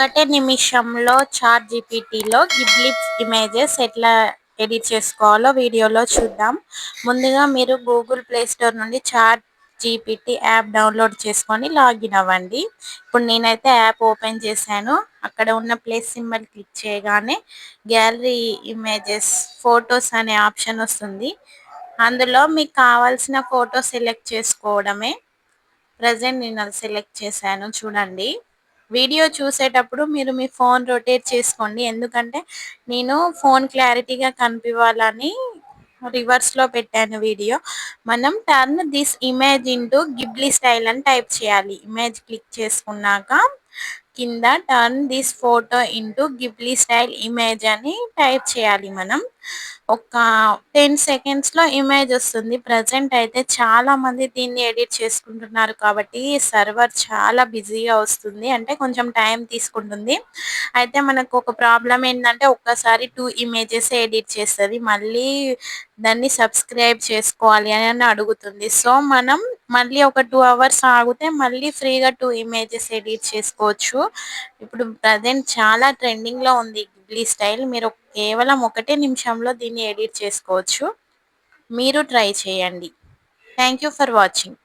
ఒకటే నిమిషంలో చాట్ జీపీటీలో గిబ్లిప్ ఇమేజెస్ ఎట్లా ఎడిట్ చేసుకోవాలో వీడియోలో చూద్దాం. ముందుగా మీరు గూగుల్ ప్లే స్టోర్ నుండి చాట్ జీపీటీ యాప్ డౌన్లోడ్ చేసుకొని లాగిన్ అవ్వండి. ఇప్పుడు నేనైతే యాప్ ఓపెన్ చేశాను. అక్కడ ఉన్న ప్లేస్ సింబల్ క్లిక్ చేయగానే గ్యాలరీ ఇమేజెస్ ఫొటోస్ అనే ఆప్షన్ వస్తుంది. అందులో మీకు కావాల్సిన ఫోటో సెలెక్ట్ చేసుకోవడమే. ప్రజెంట్ నేను అది సెలెక్ట్ చేశాను. చూడండి. వీడియో చూసేటప్పుడు మీరు మీ ఫోన్ రొటేట్ చేసుకోండి. ఎందుకంటే నేను ఫోన్ క్లారిటీగా కనిపించాలని రివర్స్లో పెట్టాను వీడియో. మనం turn this image into Ghibli style అని టైప్ చేయాలి. ఇమేజ్ క్లిక్ చేసుకున్నాక కింద turn this photo into Ghibli style image అని టైప్ చేయాలి మనం. ఒక టెన్ సెకండ్స్లో ఇమేజ్ వస్తుంది. ప్రజెంట్ అయితే చాలా మంది దీన్ని ఎడిట్ చేసుకుంటున్నారు కాబట్టి సర్వర్ చాలా బిజీగా వస్తుంది. అంటే కొంచెం టైం తీసుకుంటుంది. అయితే మనకు ఒక ప్రాబ్లం ఏంటంటే ఒక్కసారి టూ ఇమేజెస్ ఎడిట్ చేస్తుంది. మళ్ళీ దాన్ని సబ్స్క్రైబ్ చేసుకోవాలి అని అడుగుతుంది. సో మనం మళ్ళీ ఒక టూ అవర్స్ ఆగితే మళ్ళీ ఫ్రీగా టూ ఇమేజెస్ ఎడిట్ చేసుకోవచ్చు. ఇప్పుడు ప్రజెంట్ చాలా ట్రెండింగ్లో ఉంది గిబ్లీ స్టైల్. మీరు కేవలం ఒకటే నిమిషంలో దీన్ని ఎడిట్ చేసుకోవచ్చు. మీరు ట్రై చేయండి. Thank you for watching.